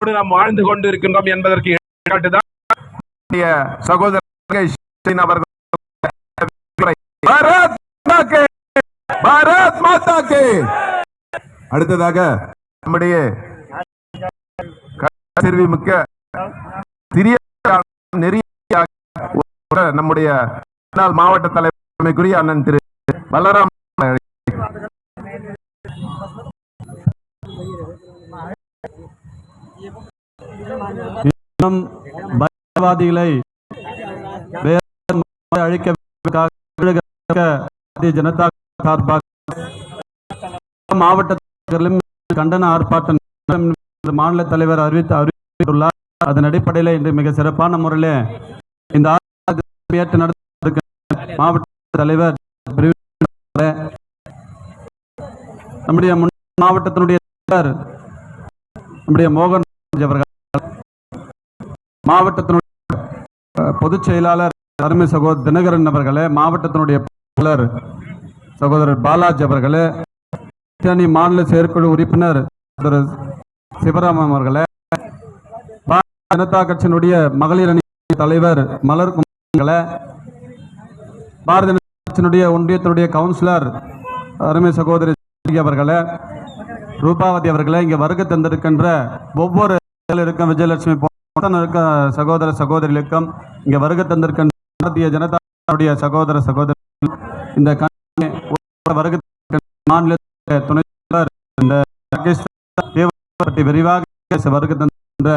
இதோடு நாம் வாழ்ந்து கொண்டு இருக்கின்றோம் என்பதற்கு எடுத்துக்காட்டுதான் நம்முடைய சகோதரர் அவர்கள். அடுத்ததாக நம்முடைய கருவி மிக்க சிறிய நெறிய நம்முடைய மாவட்ட தலைமைக்குரிய அண்ணன் திரு பலராம் பயங்கரவாதிகளை அழிக்க பாரதிய ஜனதா சார்பாக மாவட்டத்திலும் கண்டன ஆர்ப்பாட்டம் மாநில தலைவர் அறிவித்து அறிவித்துள்ளார். அதன் அடிப்படையில் இன்று மிக சிறப்பான முறையில் இந்த ஆர்ப்பாட்டத்தை நடத்த மாவட்ட தலைவர் நம்முடைய முன்னாள் மாவட்டத்தினுடைய நம்முடைய மோகன் ராஜ் அவர்கள். மாவட்டத்தினுடைய பொதுச் செயலாளர் அருமை சகோதரர் தினகரன் அவர்களே மாவட்டத்தினுடைய சகோதரர் பாலாஜி அவர்களே அணி மாநில செயற்குழு உறுப்பினர் திரு சிவராமன் அவர்களே பாரதிய ஜனதா கட்சியினுடைய மகளிர் அணி தலைவர் மலர் குமார் பாரதிய ஜனதா கட்சியினுடைய ஒன்றியத்தினுடைய கவுன்சிலர் அருமை சகோதரி அவர்களே ரூபாவதி அவர்களே இங்கே வருகை தந்திருக்கின்ற ஒவ்வொரு இருக்கும் விஜயலட்சுமி இருக்க சகோதர சகோதரிகளுக்கும் இங்கே வருகை தந்திருக்கின்ற பாரதிய ஜனதாவுடைய சகோதர சகோதரி இந்த வருகை மாநில துணை பற்றி விரிவாக வருகை தந்திருக்கின்ற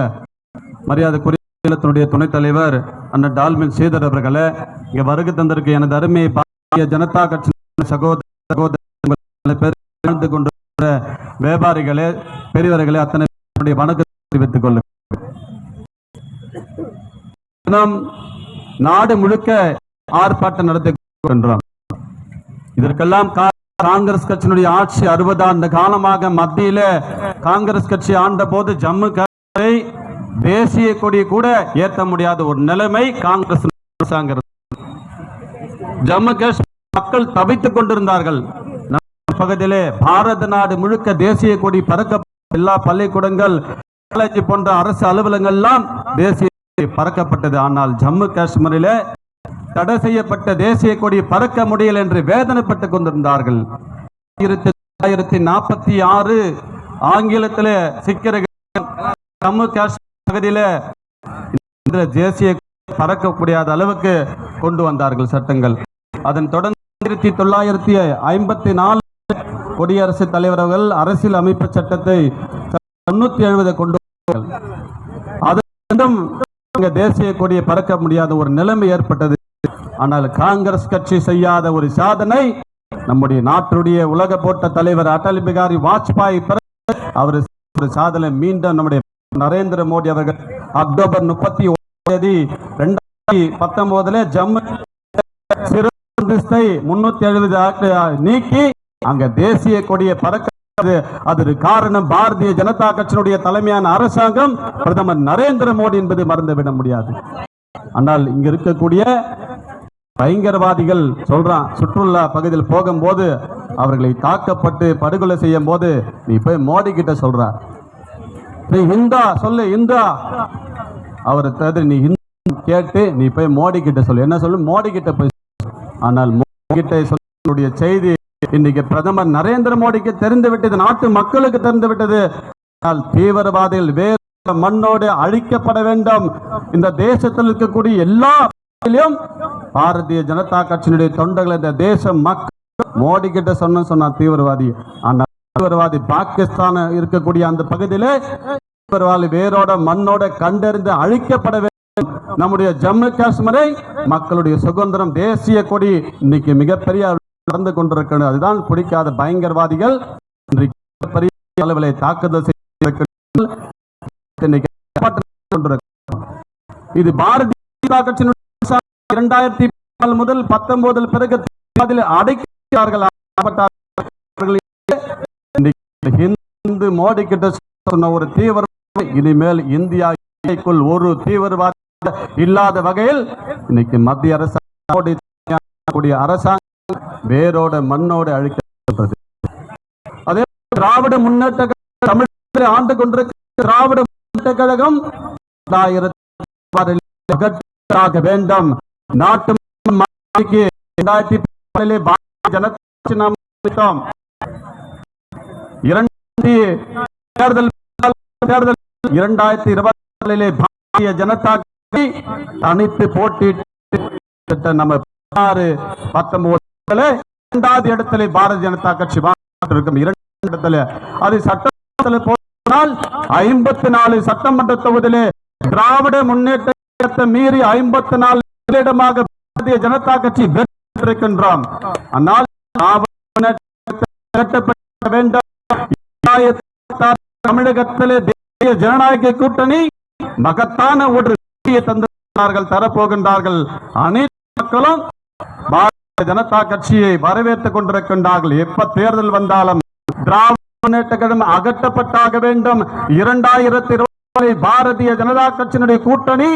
மரியாதைக்குரிய துணைத் தலைவர் அண்ணன் டால்மின் ஸ்ரீதர் அவர்களே இங்கே வருகை தந்திருக்க எனது அருமையை பாரதிய ஜனதா கட்சி சகோதர சகோதரி பேர் கலந்து கொண்டிருக்கிற வியாபாரிகளே பெரியவர்களே அத்தனை பேருடைய தெரிவித்துக் கொள்ள நாம் நாடு முழுக்க ஆர்ப்பாட்டம் நடத்தி இதற்கெல்லாம் காங்கிரஸ் கட்சியினுடைய ஆட்சி அறுபது ஆண்டு காலமாக மத்தியில காங்கிரஸ் கட்சி ஆண்ட போது ஜம்மு காஷ்மீரை தேசிய கொடி கூட ஏற்ற முடியாத ஒரு நிலைமை காங்கிரஸ் அரசாங்கம் ஜம்மு காஷ்மீர் மக்கள் தவித்துக் கொண்டிருந்தார்கள். பகுதியிலே பாரத நாடு முழுக்க தேசிய கொடி பறக்க எல்லா பள்ளிக்கூடங்கள் காலேஜ் போன்ற அரசு அலுவலகங்கள் தேசிய கொடி பறக்கப்பட்டது. ஆனால் ஜம்மு காஷ்மீரில் தடை செய்யப்பட்ட தேசிய கொடி பறக்க முடியல என்று வேதனைப்பட்டுக் கொண்டிருந்தார்கள். ஆயிரத்தி தொள்ளாயிரத்தி நாற்பத்தி ஆறு ஆங்கிலத்தில் சிக்கிற ஜம்மு காஷ்மீர் பகுதியில் இந்த தேசிய பறக்கக்கூடிய அளவுக்கு கொண்டு வந்தார்கள் சட்டங்கள். அதன் தொடர்ந்து ஆயிரத்தி தொள்ளாயிரத்தி ஐம்பத்தி நாலு குடியரசுத் தலைவர் அவர்கள் அரசியல் அமைப்பு சட்டத்தை தொண்ணூத்தி எழுபது கொண்டு வந்தார்கள். தேசிய கொடியை பறக்க முடியாத ஒரு நிலைமை ஏற்பட்டது ஆனால் காங்கிரஸ் கட்சி செய்யாத ஒரு சாதனை நம்முடைய நாட்டுடைய உலக போட்ட தலைவர் அடல் பிகாரி வாஜ்பாய் பிறகு அவர் ஒரு சாதனை மீண்டும் நம்முடைய நரேந்திர மோடி அவர்கள் அக்டோபர் முப்பத்தி தேதி ரெண்டாயிரத்தி பத்தொன்பதுல ஜம்மு சிறு முன்னூத்தி எழுபது நீக்கி அங்க தேசிய கொடியை பறக்க அதற்கு காரணம் பாரதிய ஜனதா கட்சியினுடைய தலைமையான அரசாங்கம் பிரதமர் நரேந்திர மோடி என்பதை மறந்துவிட முடியாது. ஆனால் இங்க இருக்கக்கூடிய பயங்கரவாதிகள் சொல்றான் சுற்றுலா பகுதியில் போகும்போது அவர்களை தாக்கப்பட்டு படுகொலை செய்யும் போது நீ போய் மோடி கிட்ட சொல்ற. நீ இந்தா சொல்லு இந்தா அவர் தவிர நீ கேட்டு நீ போய் மோடி கிட்ட சொல்லு. என்ன சொல்லு? மோடி கிட்ட போய் ஆனால் மோடி கிட்ட சொல்லக்கூடிய செய்தி இன்னைக்கு பிரதமர் நரேந்திர மோடிக்கு தெரிந்து விட்டது நாட்டு மக்களுக்கு தெரிந்து விட்டது. ஆனால் தீவிரவாதிகள் வேறு மண்ணோடு அழிக்கப்பட வேண்டும். இந்த தேசத்தில் இருக்கக்கூடிய எல்லா பாரதிய ஜனதா கட்சியினுடைய தொண்டர்கள் இந்த தேச மக்கள் மோடி கிட்ட சொன்ன சொன்னா தீவிரவாதி. ஆனால் தீவிரவாதி பாகிஸ்தான் இருக்கக்கூடிய அந்த பகுதியிலே தீவிரவாதி வேரோட மண்ணோட கண்டறிந்து அழிக்கப்பட வேண்டும். நம்முடைய ஜம்மு காஷ்மீரை மக்களுடைய சுதந்திரம் தேசிய கொடி இன்னைக்கு மிகப்பெரிய நடந்து கொண்டிருக்கிறது. அதுதான் பிடிக்காத பயங்கரவாதிகள். பெரிய அளவிலே தாக்குதல் செய்திருக்கிறார்கள். இது பாரதிய ஜனதா கட்சியினுடைய இரண்டாயிரத்தி பதினாலு முதல் பத்தொன்பதில் பிறகு அதில் அடைக்கிறார்கள் இந்து மோடி கிட்ட சொன்ன ஒரு தீவிரவாதி இனிமேல் இந்தியாக்குள் ஒரு தீவிரவாத இல்லாத வகையில் இன்னைக்கு மத்திய அரசாங்க அரசாங்கம் வேரோட மண்ணோட அழிக்கப்பட்டது அதே திராவிட முன்னேற்ற தமிழ் ஆண்டு கொண்டிருக்கிற திராவிட முன்னேற்ற கழகம் இரண்டாயிரத்தி அகற்றாக வேண்டும் நாட்டு மக்களுக்கு இரண்டாயிரத்தி பதினாலிலே பாரதிய நாம் அமைத்தோம். தேர்தல் தேர்தல் இரண்டாயிரத்தி இருபத்தி பாரதிய ஜனதா கட்சி தனித்து போட்டியிட்டு நம்ம பதினாறு பத்தொன்பது இரண்டாவது இடத்துல பாரதிய ஜனதா கட்சி இருக்கும் இரண்டாவது இடத்துல அது சட்டத்தில் போனால் ஐம்பத்தி நாலு சட்டமன்ற தொகுதியிலே திராவிட முன்னேற்றத்தை மீறி ஐம்பத்தி நாலு இடமாக பாரதிய ஜனதா கட்சி பெற்றிருக்கின்றோம் ஆனால் திரட்டப்பட வேண்டும் இரண்டாயிரத்தி தமிழகத்திலே தேசிய ஜனநாயக கூட்டணி மகத்தான ஒரு தந்திருக்கிறார்கள் தரப்போகின்றார்கள். அனைத்து மக்களும் பாரதிய ஜனதா கட்சியை வரவேற்றுக் கொண்டிருக்கின்றார்கள். எப்ப தேர்தல் வந்தாலும் திராவிட முன்னேற்ற கழகம் அகற்றப்பட்டாக வேண்டும். இரண்டாயிரத்தி இருபது பாரதிய ஜனதா கட்சியினுடைய கூட்டணி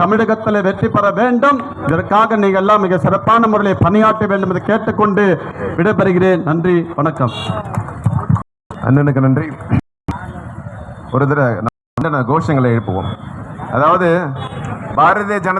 தமிழகத்தில் வெற்றி பெற வேண்டும். இதற்காக நீங்கள் எல்லாம் மிக சிறப்பான முறையில் பணியாற்ற வேண்டும் என்று கேட்டுக்கொண்டு விடைபெறுகிறேன். நன்றி வணக்கம். அண்ணனுக்கு நன்றி. ஒரு தடவை கோஷங்களை எழுப்புவோம். அதாவது பாரதிய ஜனதா